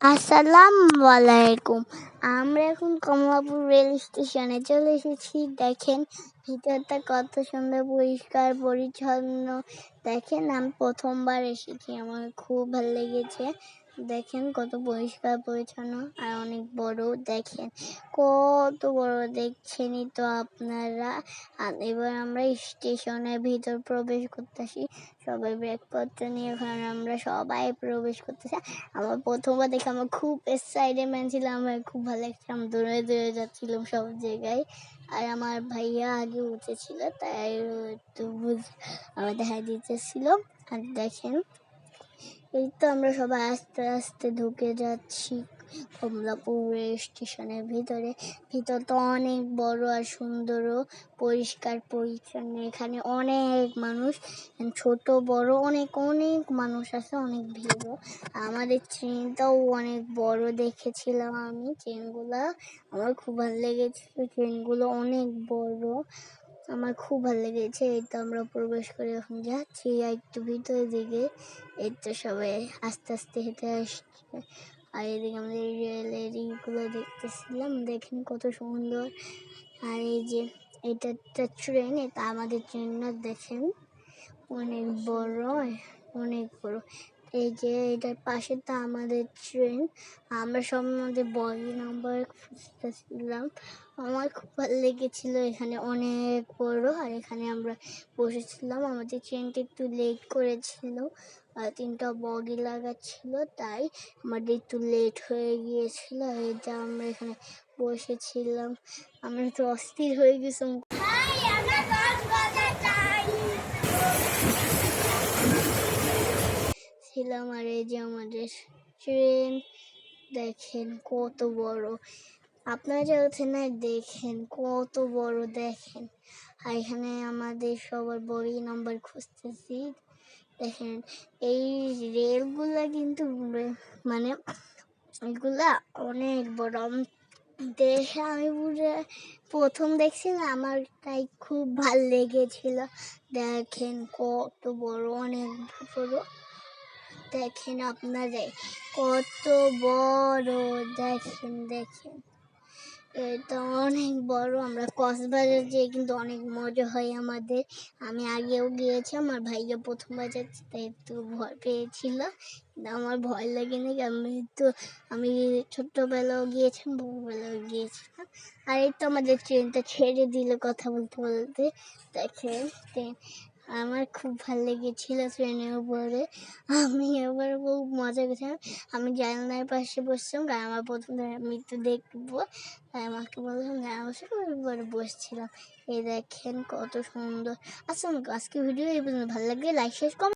আসসালামু আলাইকুম। আমরা এখন কমলাপুর রেল স্টেশনে চলে এসেছি। দেখেন, ভিতরটা কত সুন্দর, পরিষ্কার, পরিচ্ছন্ন। দেখেন, আমি প্রথমবার এসেছি। আমার খুব ভালো লেগেছে। দেখেন কত পরিষ্কার পরিচ্ছন্ন আর অনেক বড় দেখেন। কত বড় দেখছেনই তো আপনারা। এবার আমরা স্টেশনের ভিতর প্রবেশ করতেছি। সবাই ব্রেকপত্র নিয়ে ওখানে আমরা সবাই প্রবেশ করতেছি। আমার প্রথমবার দেখে আমার খুব এক্সাইটেডমেন্ট ছিল আমার খুব ভালো লাগছে। আমি দৌড়ে যাচ্ছিলাম সব জায়গায়। আর আমার ভাইয়া আগে উঠেছিল, তাই একটু বুঝ আমার দেখা দিতেছিল। আর দেখেন এই তো আমরা সবাই আস্তে আস্তে ঢুকে যাচ্ছি কমলাপুর স্টেশনের ভিতরে। ভিতরটা অনেক বড় আর সুন্দরও পরিষ্কার পরিচ্ছন্ন। এখানে অনেক মানুষ, ছোট, বড়, অনেক অনেক মানুষ আছে, অনেক ভিড়ও আমাদের ট্রেনটাও অনেক বড় দেখেছিলাম আমি ট্রেনগুলো আমার খুব ভালো লেগেছিল ট্রেনগুলো অনেক বড়। আমার খুব ভালো লেগেছে, এই তো আমরা প্রবেশ করে এখন যাচ্ছি। একটু ভিতরের দিকে, এই তো সবাই আস্তে আস্তে হেঁটে আসছে। আর এদিকে আমাদের রেলের ইগুলো দেখতেছিলাম, দেখেন কত সুন্দর। আর এই যে, এটা একটা ট্রেন, এটা আমাদের ট্রেনটা দেখেন, অনেক বড় অনেক বড়। এই যে এটার পাশে তো আমাদের ট্রেন আমরা সব মধ্যে বগি নাম্বার খুঁজতেছিলাম। আমার খুব ভালো লেগেছিল, এখানে অনেক বড়। আর এখানে আমরা বসেছিলাম। আমাদের ট্রেনটা একটু লেট করেছিল। আর তিনটা বগি লাগাচ্ছিল, তাই আমাদের একটু লেট হয়ে গিয়েছিল। যে আমরা এখানে বসেছিলাম। আমরা একটু অস্থির হয়ে গেছিলাম ছিলাম আর এই যে আমাদের ট্রেন দেখেন কত বড়। আপনারা যে ওঠেন না দেখেন কত বড়, দেখেন। আর এখানে আমাদের সবার বই নাম্বার খুঁজতেছি। দেখেন, এই রেলগুলা কিন্তু মানে এগুলা অনেক বড়। দেখে আমি পুরো প্রথম দেখছি না আমার তাই খুব ভালো লেগেছিল। দেখেন কত বড়, অনেক বড়। দেখেন আপনারা, কত বড়। দেখেন দেখেন। এটা অনেক বড়, আমরা কক্সবাজার যেয়ে কিন্তু অনেক মজা হয় আমাদের। আমি আগেও গিয়েছি, আমার ভাইয়া প্রথমবার যাচ্ছে তাই একটু ভয় পেয়েছিল। কিন্তু আমার ভয় লাগেনি, আমি তো, আমি ছোট্টবেলাও গিয়েছিলাম, বড়বেলাও গিয়েছিলাম। আর এই তো আমাদের ট্রেনটা ছেড়ে দিল কথা বলতে বলতে। দেখেন আমার খুব ভালো লেগেছিল ট্রেনের উপরে। আমি এবার খুব মজা করছিলাম। আমি জানলার পাশে বসছিলাম, গায়ে আমার প্রথম আমি তো দেখব। তাই আমাকে বললাম, গায়ে আমার উপরে বসছিলাম। এই দেখেন কত সুন্দর। আচ্ছা আজকে ভিডিও এই পর্যন্ত। ভালো লাগে লাইক শেয়ার কম